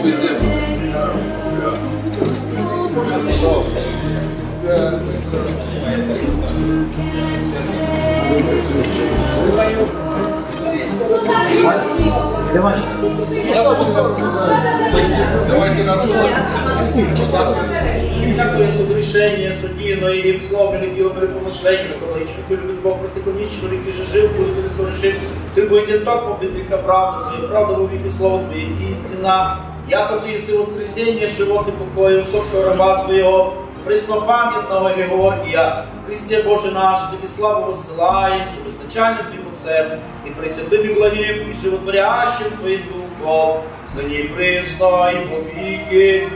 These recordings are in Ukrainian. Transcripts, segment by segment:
красиво везе. Давайте на Дякую суд рішення суддіно і їм не діло при помишлення, коли чоловік любить Бог проти конічно, який же жив, коли ти не сорішив, ти бо йде так, по безліка правда, твоя правда во віки слово твоє, і істина. Яко єси воскресіння, живот і покою, усопшого раба твоєго, преснопам'ятного Георгія, Христе Боже наш, тобі славу посилаєм, що визначальним твоїм Отцем, і пресвятим і благим, і животворящим твоїм духом, нині і присно, і по віки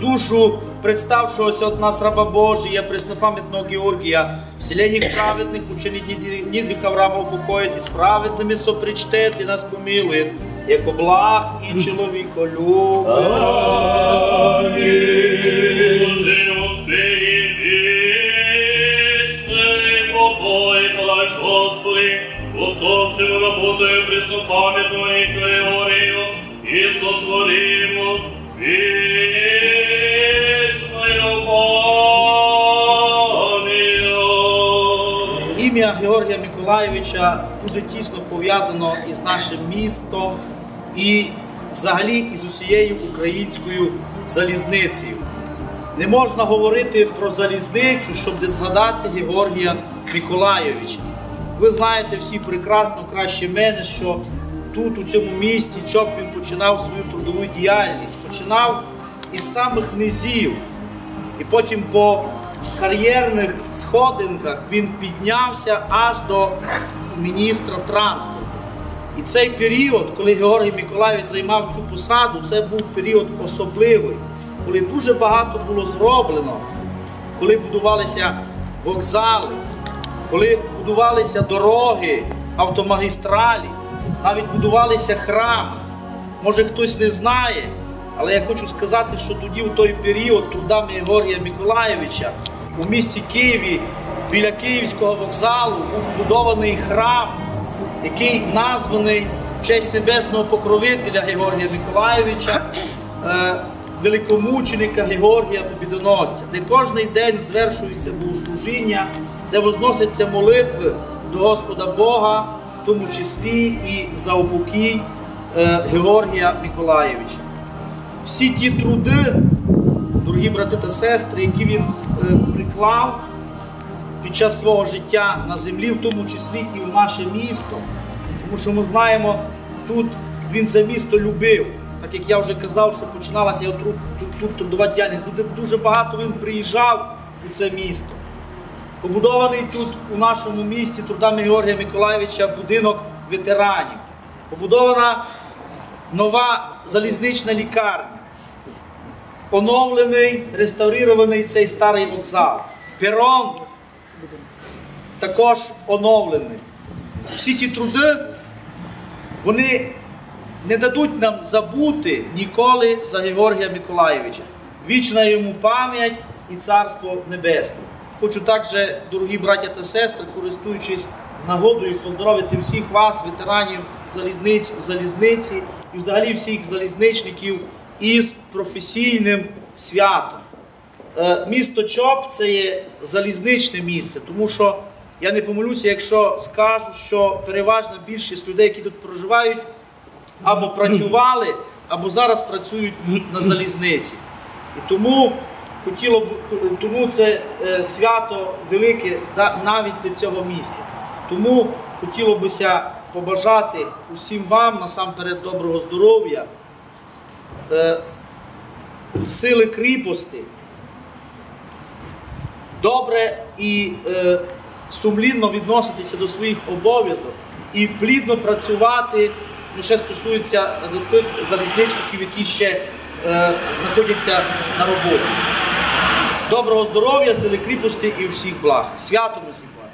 душу представшогося от нас раба Божия, преснопам'ятного Георгія, вселенних праведних, учених нідрих Авраама упокоїть, і з праведними сопричтет, і нас помилує, як благ і чоловіколюб. Усопшим работаю преснопамятного и Ім'я Георгія Миколайовича дуже тісно пов'язано із нашим містом і взагалі із усією українською залізницею. Не можна говорити про залізницю, щоб не згадати Георгія Миколайовича. Ви знаєте всі прекрасно, краще мене, що тут, у цьому місті, Чоп він починав свою трудову діяльність, починав із самих низів. І потім по кар'єрних сходинках він піднявся аж до міністра транспорту. І цей період, коли Георгій Миколаївич займав цю посаду, це був період особливий, коли дуже багато було зроблено, коли будувалися вокзали, коли будувалися дороги, автомагістралі, навіть будувалися храми. Може хтось не знає, але я хочу сказати, що тоді, в той період, трудами Георгія Миколаєвича, у місті Києві біля Київського вокзалу був побудований храм, який названий в честь небесного покровителя Георгія Миколаєвича, е, великомученика Георгія Побідоносця, де кожен день звершується богослужіння, де возносяться молитви до Господа Бога, в тому числі і за упокій е, Георгія Миколаєвича. Всі ті труди, дорогі брати та сестри, які він е, приклав під час свого життя на землі, в тому числі і в наше місто. Тому що ми знаємо, тут він за місто любив. Так як я вже казав, що починалася його тру- тут, трудова діяльність. Дуже багато він приїжджав у це місто. Побудований тут у нашому місті трудами Георгія Миколаєвича будинок ветеранів. Побудована нова залізнична лікарня. Оновлений, реставрований цей старий вокзал. Перон також оновлений. Всі ті труди, вони не дадуть нам забути ніколи за Георгія Миколаєвича. Вічна йому пам'ять і царство небесне. Хочу також, дорогі браття та сестри, користуючись нагодою, поздоровити всіх вас, ветеранів залізниці і взагалі всіх залізничників із професійним святом. Е, Місто Чоп це є залізничне місце, тому що я не помилюся, якщо скажу, що переважна більшість людей, які тут проживають, або працювали, або зараз працюють на залізниці. І тому хотіло б, тому це е, свято велике навіть для цього міста. Тому хотіло бися побажати усім вам насамперед доброго здоров'я, е, сили кріпості, добре і е, сумлінно відноситися до своїх обов'язок і плідно працювати, ну, ще стосується до тих залізничників, які ще е, знаходяться на роботі. Доброго здоров'я, сили кріпості і всіх благ. Святом усіх вас!